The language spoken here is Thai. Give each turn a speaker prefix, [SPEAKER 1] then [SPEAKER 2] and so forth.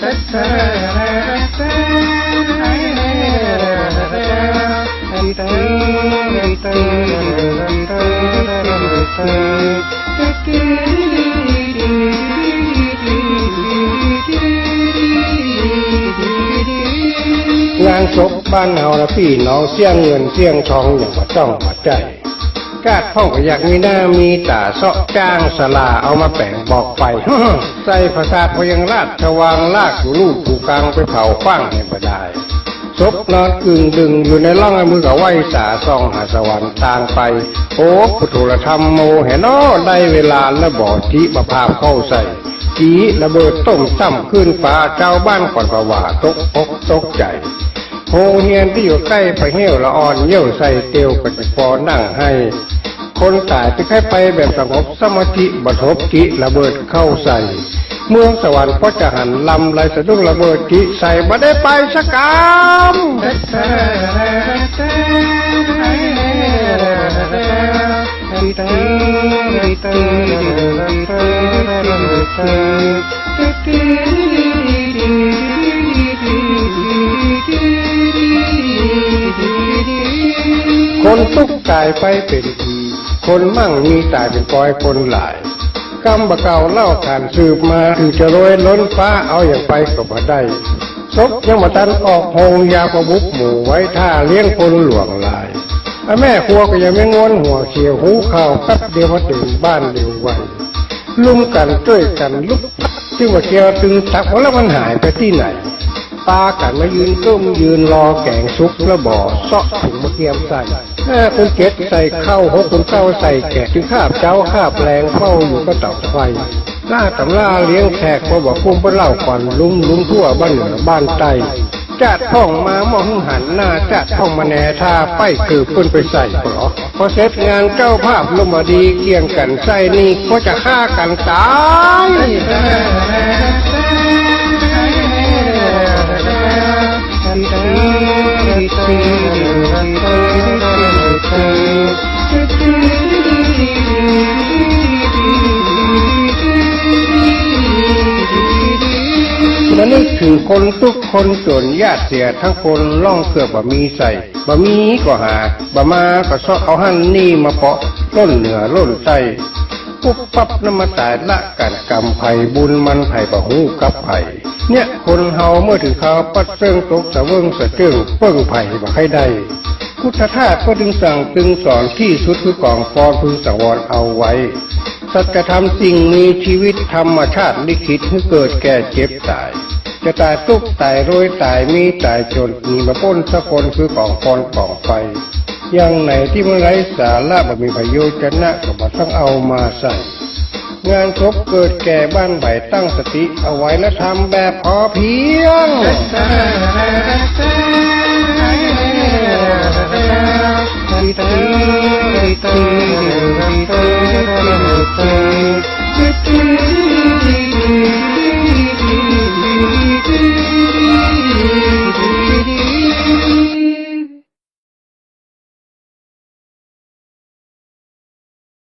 [SPEAKER 1] งานศพบ้านเฮาละพี่น้องเสี่ยงเงินเสี่ยงทองอย่างมาจ้องมาใจ กาดพ่องก็อยากมีหน้ามีตาเสาะจ้างสลาเอามาแป่งบอกไปใส่ภาษาพยังราชวางลากอยู่ลูกผูกลางไปเผาคว้างให้บ่ได้ศพนอนกึ่งดึงอยู่ในร่องไอ้มือกับไหวสาซองหาสวรรค์ทางไป โอ้พุทธธรรมโมเห็นอ้อได้เวลาแล้วบ่อจิประภาพเข้าใส่จีระเบิดต้มซ้ำขึ้นฟ้าเจ้าบ้านก่อนประว่าตกอกตกใจ โฮเฮียนที่อยู่ใกล้ไปเหี่ยวละอ่อนเยี่ยวใส่เตียวกับปอนั่งให้ คนตายไปแค่ไปแบบสงบสมาธิบทบกิระเบิดเข้าใส่ เมืองสวรรค์ก็จะหันลำไรสะดุ้งระเบิดกิใส่มาได้ไปสักกามค ทุกตายไปเป็นทีคนมั่งมีตายเป็นปอยคนหลายกำบะเก่าเล่าขานสืบมาถึงจะโรยล้นฟ้าเอาอย่างไปก็บ่ได้ศพยังมาทันออกโฮงยาประบุกหมู่ไว้ท่าเลี้ยงคนหลวงหลายอแม่ครัวก็ยังไม่งวนหัวเขียวหูข่าวแป๊บเดียวมาถึงบ้านเร็วไวลุมกันช่วยกันลุกจึงว่าเกียวตึงตักแล้วมันหายไปที่ไหน ปากันมายืนก้มยืนรอแกงซุกแล้วบ่อเซาะถุงมะเกียมใส่ห้าคนเจ็ดใส่เข้าหกคนเก้าใส่แกะถึงคาบเจ้าคาบแรงเฝ้าอยู่ก็เต่าไฟล่าตำล่าเลี้ยงแขกพอบอกคุ้มเปเล่าก่อนลุมลุมทั่วบ้านเหนือบ้านใต้จัดท่องมามองหันหน้าจัดท่องมาแหน่ท่าไปคือเพิ่นไปใส่ปลอพอเสร็จงานเจ้าภาพลงมาดีเคียงกันใส่นี่ก็จะฆ่ากันตาย คนทุกคนจนญาติเสียทั้งคนล่องเกือบบะมีใส่บะมีก็หาบะมาก็ซอกเอาหั่นนี่มาเปาะล้นเหนือล้นใส่ปุ๊บปั๊บน้ำมาตายละกันกรรมไผ่บุญมันไผ่ปะหูกับไผ่เนี่ยคนเฮาเมื่อถึงเขาวปัดเซิงตกสะเวิงสะเจิงเปิ้งไผ่บ่ให้ได้พุทธทาสก็จึงสั่งตึงสอนที่สุดคือกองฟอนพึงสังวรเอาไว้ สัจธรรมสิ่งมีชีวิตธรรมชาติลิขิตให้เกิดแก่เจ็บตาย จะตายทุกตายโรยตายมีตายจนมีมาพ้นสักคนคือกองฟอนกองไฟอย่างไหนที่มันไร้สาระบ่มีประโยชน์จะนะก็มาต้องเอามาใส่ งานครบเกิดแก่บ้านใบตั้งสติเอาไว้และทำแบบพอเพียง